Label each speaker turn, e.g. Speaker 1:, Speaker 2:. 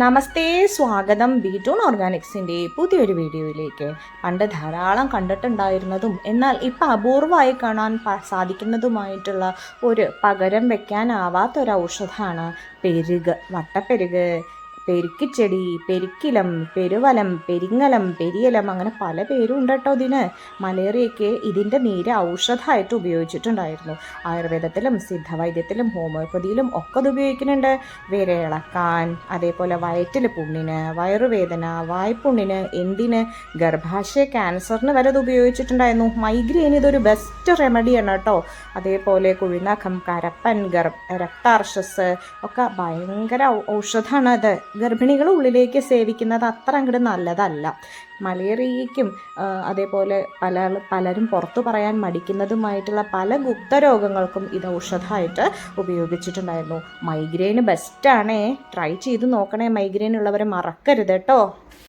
Speaker 1: നമസ്തേ സ്വാഗതം. ബീറ്റൂൺ ഓർഗാനിക്സിന്റെ പുതിയൊരു വീഡിയോയിലേക്ക്. പണ്ട് ധാരാളം കണ്ടിട്ടുണ്ടായിരുന്നതും എന്നാൽ ഇപ്പം അപൂർവമായി കാണാൻ സാധിക്കുന്നതുമായിട്ടുള്ള ഒരു പകരം വെക്കാനാവാത്തൊരു ഔഷധമാണ് പെരുക് വട്ടപ്പെരുക്. പെരുക്കിച്ചെടി പെരുക്കിലം പെരുവലം പെരിങ്ങലം പെരിയലം അങ്ങനെ പല പേരും ഉണ്ട് കേട്ടോ ഇതിന്. മലേറിയയ്ക്ക് ഇതിന്റെ നീര് ഔഷധമായിട്ട് ഉപയോഗിച്ചിട്ടുണ്ടായിരുന്നു. ആയുർവേദത്തിലും സിദ്ധവൈദ്യത്തിലും ഹോമിയോപ്പതിയിലും ഒക്കെ അത് ഉപയോഗിക്കുന്നുണ്ട്. വിരയിളക്കാൻ അതേപോലെ വയറ്റിൽ പുണ്ണിന് വയറുവേദന വായ്പുണ്ണിന് എന്തിന് ഗർഭാശയ ക്യാൻസറിന് വരെ ഇത് ഉപയോഗിച്ചിട്ടുണ്ടായിരുന്നു. മൈഗ്രെയിൻ ഇതൊരു ബെസ്റ്റ് റെമഡിയാണ് കേട്ടോ. അതേപോലെ കുഴിനഖം കരപ്പൻ ഗർ രക്താർഷസ് ഒക്കെ ഭയങ്കര ഔഷധമാണ് അത്. ഗർഭിണികൾ ഉള്ളിലേക്ക് സേവിക്കുന്നത് അത്ര അങ്ങോട്ട് നല്ലതല്ല. മലേറിയയ്ക്കും അതേപോലെ പല പലരും പുറത്തു പറയാൻ മടിക്കുന്നതുമായിട്ടുള്ള പല ഗുപ്തരോഗങ്ങൾക്കും ഇത് ഔഷധമായിട്ട് ഉപയോഗിച്ചിട്ടുണ്ടായിരുന്നു. മൈഗ്രെയിന് ബെസ്റ്റാണേ ട്രൈ ചെയ്ത് നോക്കണേ. മൈഗ്രെയിൻ ഉള്ളവരെ മറക്കരുത് കേട്ടോ.